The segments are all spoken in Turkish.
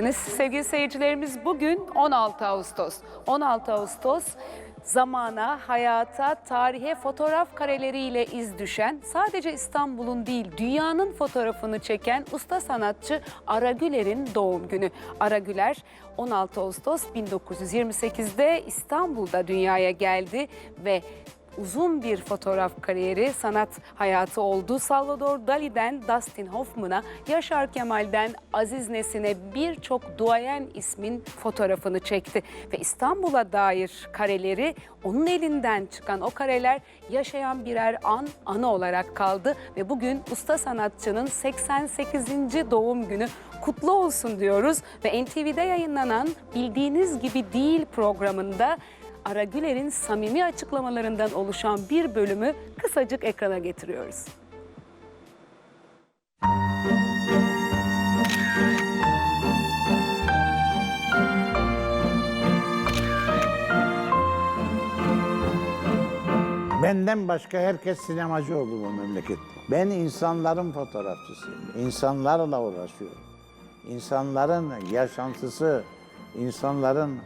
Deniz sevgili seyircilerimiz bugün 16 Ağustos. 16 Ağustos zamana, hayata, tarihe fotoğraf kareleriyle iz düşen, sadece İstanbul'un değil dünyanın fotoğrafını çeken usta sanatçı Ara Güler'in doğum günü. Ara Güler 16 Ağustos 1928'de İstanbul'da dünyaya geldi ve uzun bir fotoğraf kariyeri, sanat hayatı oldu. Salvador Dali'den Dustin Hoffman'a, Yaşar Kemal'den Aziz Nesin'e birçok duayen ismin fotoğrafını çekti. Ve İstanbul'a dair kareleri, onun elinden çıkan o kareler yaşayan birer an, anı olarak kaldı. Ve bugün usta sanatçının 88. doğum günü kutlu olsun diyoruz. Ve NTV'de yayınlanan Bildiğiniz Gibi Değil programında Ara Güler'in samimi açıklamalarından oluşan bir bölümü kısacık ekrana getiriyoruz. Benden başka herkes sinemacı oldu bu memlekette. Ben insanların fotoğrafçısıyım. İnsanlarla uğraşıyorum. İnsanların yaşantısı, insanların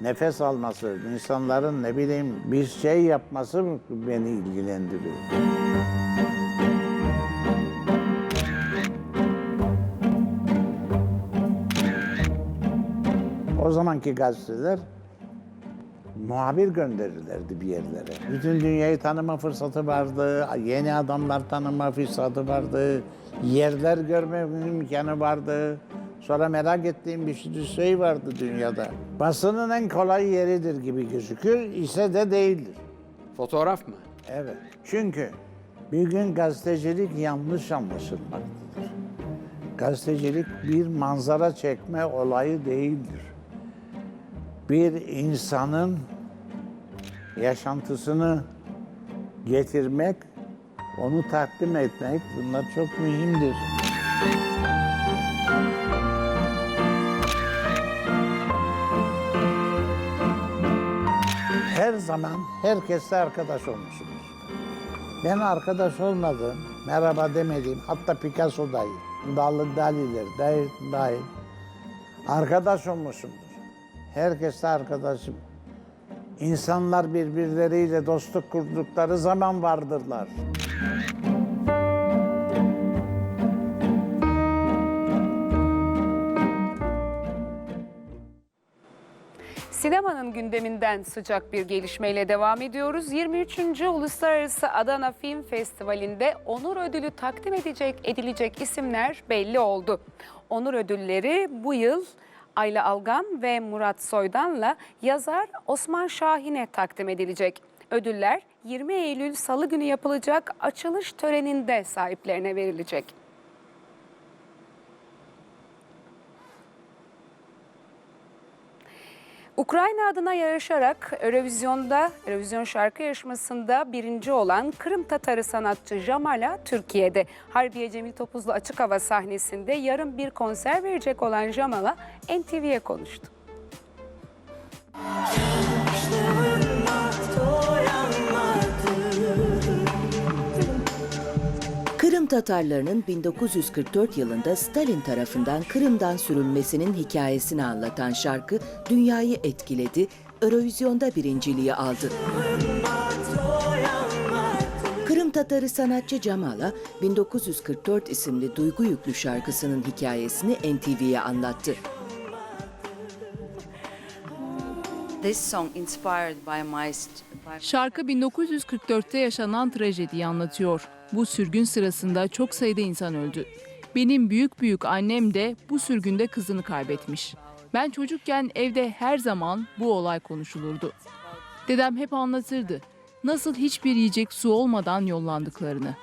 nefes alması, insanların ne bileyim bir şey yapması beni ilgilendiriyor. O zamanki gazeteler muhabir gönderirlerdi bir yerlere. Bütün dünyayı tanıma fırsatı vardı, yeni adamlar tanıma fırsatı vardı, yerler görme imkanı vardı. Sonra merak ettiğim bir şey vardı dünyada. Basının en kolay yeridir gibi gözükür, ise de değildir. Fotoğraf mı? Evet. Çünkü bir gün gazetecilik yanlış anlaşılmaktadır. Gazetecilik bir manzara çekme olayı değildir. Bir insanın yaşantısını getirmek, onu takdim etmek bunlar çok mühimdir. Zaman herkesle arkadaş olmuşumdur. Ben arkadaş olmadım, merhaba demediğim, hatta Picasso dahi, Dali, Daliler dahi, dahi arkadaş olmuşumdur. Herkesle arkadaşım. İnsanlar birbirleriyle dostluk kurdukları zaman vardırlar. Sinemanın gündeminden sıcak bir gelişmeyle devam ediyoruz. 23. Uluslararası Adana Film Festivali'nde onur ödülü takdim edecek edilecek isimler belli oldu. Onur ödülleri bu yıl Ayla Algan ve Murat Soydan'la yazar Osman Şahin'e takdim edilecek. Ödüller 20 Eylül Salı günü yapılacak açılış töreninde sahiplerine verilecek. Ukrayna adına yarışarak Eurovision'da, Eurovision şarkı yarışmasında birinci olan Kırım Tatarı sanatçı Jamala Türkiye'de. Harbiye Cemil Topuzlu açık hava sahnesinde yarın bir konser verecek olan Jamala NTV'ye konuştu. Tatarlarının 1944 yılında Stalin tarafından Kırım'dan sürülmesinin hikayesini anlatan şarkı dünyayı etkiledi, Eurovizyon'da birinciliği aldı. Kırım Tatarı sanatçı Camala 1944 isimli duygu yüklü şarkısının hikayesini NTV'ye anlattı. This song inspired by my by Şarkı 1944'te yaşanan trajediyi anlatıyor. Bu sürgün sırasında çok sayıda insan öldü. Benim büyük büyük annem de bu sürgünde kızını kaybetmiş. Ben çocukken evde her zaman bu olay konuşulurdu. Dedem hep anlatırdı. nasıl hiçbir yiyecek su olmadan yollandıklarını.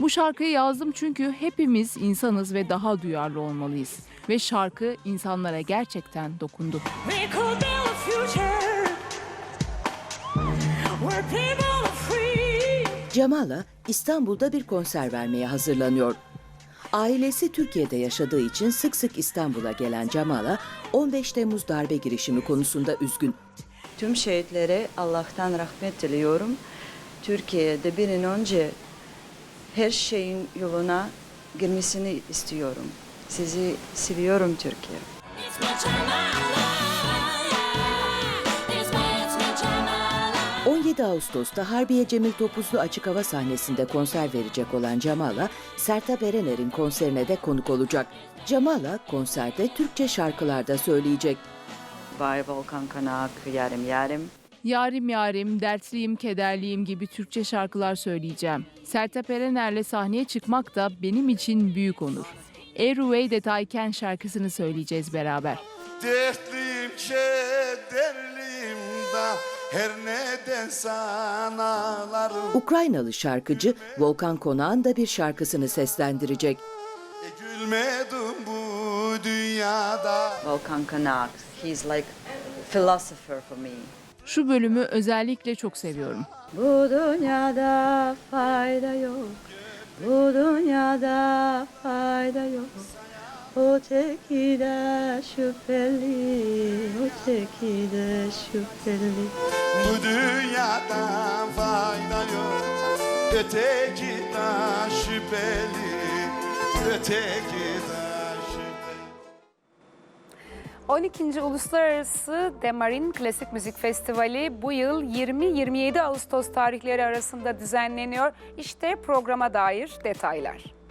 Bu şarkıyı yazdım çünkü hepimiz insanız ve daha duyarlı olmalıyız. Ve şarkı insanlara gerçekten dokundu. We could build a future where Camala İstanbul'da bir konser vermeye hazırlanıyor. Ailesi Türkiye'de yaşadığı için sık sık İstanbul'a gelen Camala 15 Temmuz darbe girişimi konusunda üzgün. Tüm şehitlere Allah'tan rahmet diliyorum. Türkiye'de bir an önce her şeyin yoluna girmesini istiyorum. Sizi seviyorum Türkiye. It's my Jamala. It's 7 Ağustos'ta Harbiye Cemil Topuzlu açık hava sahnesinde konser verecek olan Camala, Serta Berener'in konserine de konuk olacak. Camala konserde Türkçe şarkılarda söyleyecek. Bay Volkan Kanak, Yarim Yarim. Yarim Yarim, Dertliyim Kederliyim gibi Türkçe şarkılar söyleyeceğim. Serta Perener'le sahneye çıkmak da benim için büyük onur. Airway Detayken şarkısını söyleyeceğiz beraber. Dertliyim, kederliyim da her neden sanalarım Ukraynalı şarkıcı Volkan Konak'ın da bir şarkısını seslendirecek. e, Gülmedim bu dünyada Volkan Kanak. He's like philosopher for me. Şu bölümü özellikle çok seviyorum. Bu dünyada fayda yok. Bu dünyada fayda yok. Öteki de şüpheli, öteki de şüpheli. Bu dünyadan fayda yok Öteki de şüpheli Öteki de şüpheli 12. Uluslararası Demarin Klasik Müzik Festivali bu yıl 20-27 Ağustos tarihleri arasında düzenleniyor. İşte programa dair detaylar.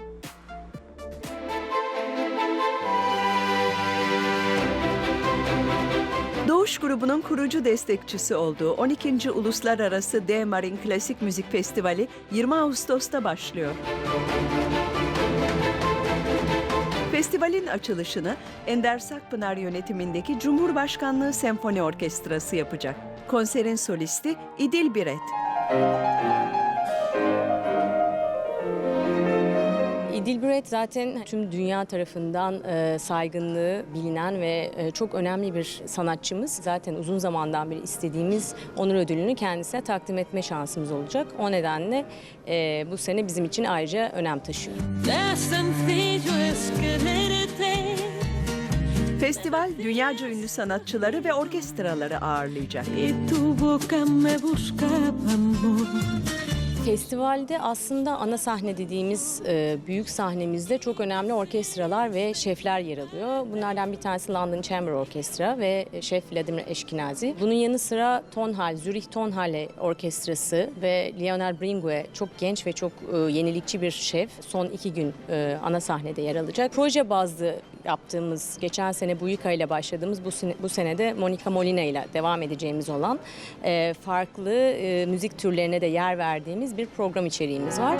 Doğuş grubunun kurucu destekçisi olduğu 12. Uluslararası D Marin Klasik Müzik Festivali 20 Ağustos'ta başlıyor. Festivalin açılışını Ender Sakpınar yönetimindeki Cumhurbaşkanlığı Senfoni Orkestrası yapacak. Konserin solisti İdil Biret. Dilbret zaten tüm dünya tarafından e, saygınlığı bilinen ve e, çok önemli bir sanatçımız. Zaten uzun zamandan beri istediğimiz onur ödülünü kendisine takdim etme şansımız olacak. O nedenle e, bu sene bizim için ayrıca önem taşıyor. Festival dünyaca ünlü sanatçıları ve orkestraları ağırlayacak. Festivalde aslında ana sahne dediğimiz e, büyük sahnemizde çok önemli orkestralar ve şefler yer alıyor. Bunlardan bir tanesi London Chamber Orkestra ve şef Vladimir Eşkinazi. Bunun yanı sıra Tonhal, Zürich Tonhalle Orkestrası ve Leonard Bringue çok genç ve çok e, yenilikçi bir şef. Son iki gün e, ana sahnede yer alacak. Proje bazlı yaptığımız, geçen sene Buika ile başladığımız bu, sene, bu senede Monica Molina ile devam edeceğimiz olan e, farklı e, müzik türlerine de yer verdiğimiz bir program içeriğimiz var.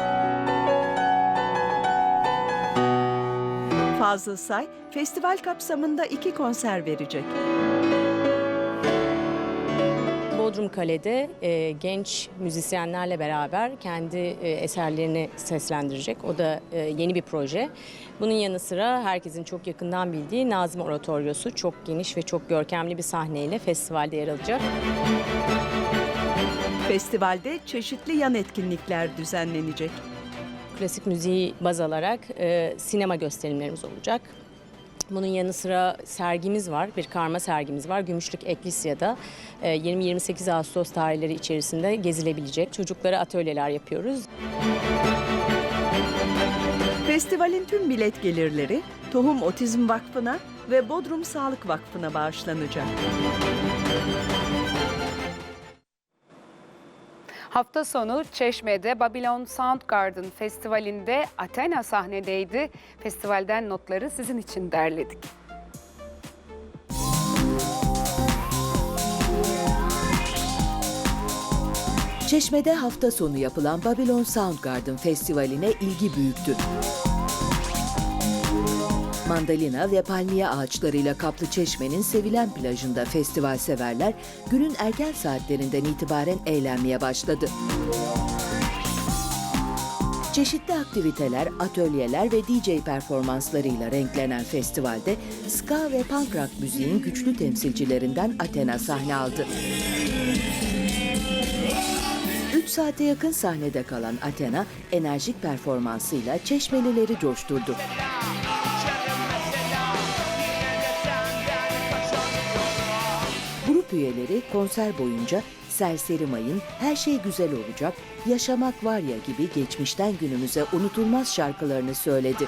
Fazıl Say, festival kapsamında iki konser verecek. Bodrum Kale'de e, genç müzisyenlerle beraber kendi e, eserlerini seslendirecek. O da e, yeni bir proje. Bunun yanı sıra herkesin çok yakından bildiği Nazım Oratoryosu çok geniş ve çok görkemli bir sahneyle festivalde yer alacak. Festivalde çeşitli yan etkinlikler düzenlenecek. Klasik müziği baz alarak e, sinema gösterimlerimiz olacak. Bunun yanı sıra sergimiz var, bir karma sergimiz var. Gümüşlük Eklisya'da e, 20-28 Ağustos tarihleri içerisinde gezilebilecek. Çocuklara atölyeler yapıyoruz. Festivalin tüm bilet gelirleri Tohum Otizm Vakfı'na ve Bodrum Sağlık Vakfı'na bağışlanacak. Hafta sonu Çeşme'de Babylon Soundgarden Festivali'nde Athena sahnedeydi. Festivalden notları sizin için derledik. Çeşme'de hafta sonu yapılan Babylon Soundgarden Festivali'ne ilgi büyüktü. Mandalina ve palmiye ağaçlarıyla kaplı çeşmenin sevilen plajında festival severler günün erken saatlerinden itibaren eğlenmeye başladı. Çeşitli aktiviteler, atölyeler ve DJ performanslarıyla renklenen festivalde ska ve punk rock müziğin güçlü temsilcilerinden Athena sahne aldı. 3 saate yakın sahnede kalan Athena, enerjik performansıyla çeşmelileri coşturdu. Üyeleri konser boyunca Serseri Mayın, Her Şey Güzel Olacak, Yaşamak Var Ya gibi geçmişten günümüze unutulmaz şarkılarını söyledi.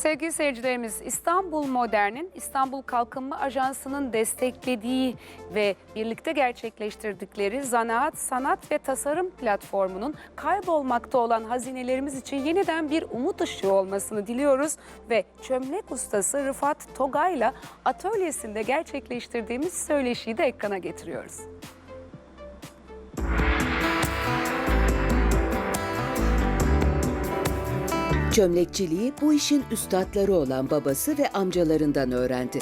Sevgili seyircilerimiz İstanbul Modern'in İstanbul Kalkınma Ajansı'nın desteklediği ve birlikte gerçekleştirdikleri zanaat, sanat ve tasarım platformunun kaybolmakta olan hazinelerimiz için yeniden bir umut ışığı olmasını diliyoruz ve çömlek ustası Rıfat Togay'la atölyesinde gerçekleştirdiğimiz söyleşiyi de ekrana getiriyoruz. Çömlekçiliği bu işin üstadları olan babası ve amcalarından öğrendi.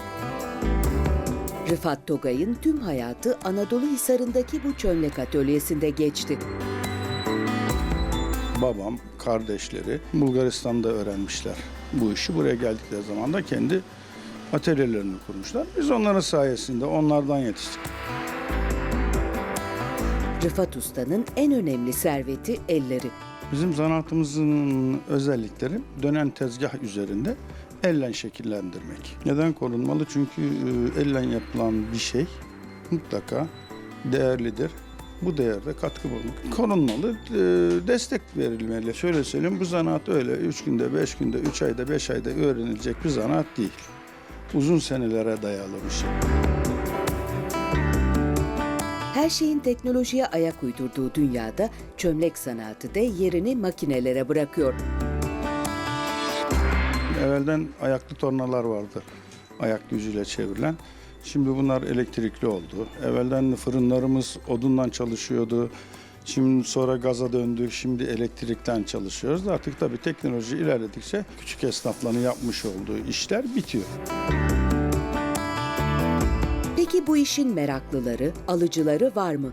Rıfat Togay'ın tüm hayatı Anadolu Hisarı'ndaki bu çömlek atölyesinde geçti. babam, kardeşleri Bulgaristan'da öğrenmişler bu işi. Buraya geldikleri zaman da kendi atölyelerini kurmuşlar. Biz onların sayesinde onlardan yetiştik. Rıfat Usta'nın en önemli serveti elleri. Bizim zanaatımızın özellikleri dönen tezgah üzerinde ellen şekillendirmek. Neden korunmalı? Çünkü e, ellen yapılan bir şey mutlaka değerlidir. Bu değerde katkı bulmak. Korunmalı, e, destek verilmeli. Şöyle söyleyeyim, bu zanaat öyle 3 günde, 5 günde, 3 ayda, 5 ayda öğrenilecek bir zanaat değil. Uzun senelere dayalı bir şey. Her şeyin teknolojiye ayak uydurduğu dünyada çömlek sanatı da yerini makinelere bırakıyor. Evvelden ayaklı tornalar vardı. Ayak gücüyle çevrilen. Şimdi bunlar elektrikli oldu. Evvelden fırınlarımız odundan çalışıyordu. Şimdi sonra gaza döndük. Şimdi elektrikten çalışıyoruz. Artık tabii teknoloji ilerledikçe küçük esnafların yapmış olduğu işler bitiyor. Peki bu işin meraklıları, alıcıları var mı?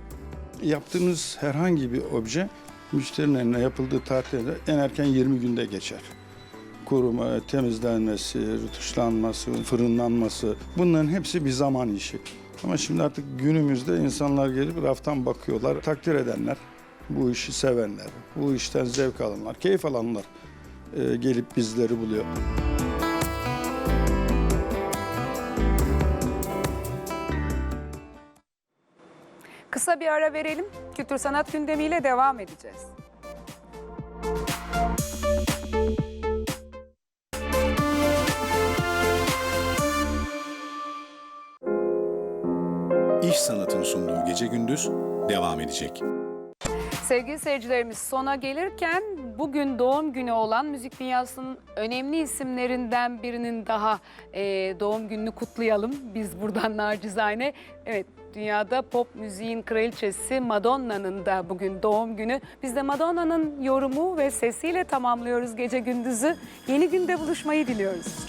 Yaptığımız herhangi bir obje müşterinin eline yapıldığı tarihte en erken 20 günde geçer. Kuruma, temizlenmesi, rutuşlanması, fırınlanması bunların hepsi bir zaman işi. Ama şimdi artık günümüzde insanlar gelip raftan bakıyorlar, takdir edenler, bu işi sevenler, bu işten zevk alanlar, keyif alanlar e, gelip bizleri buluyor. Kısa bir ara verelim. Kültür sanat gündemiyle devam edeceğiz. İş Sanat'ın sunduğu Gece Gündüz devam edecek. Sevgili seyircilerimiz sona gelirken bugün doğum günü olan müzik dünyasının önemli isimlerinden birinin daha e, doğum gününü kutlayalım. Biz buradan nacizane. Evet dünyada pop müziğin kraliçesi Madonna'nın da bugün doğum günü. Biz de Madonna'nın yorumu ve sesiyle tamamlıyoruz gece gündüzü. Yeni günde buluşmayı diliyoruz.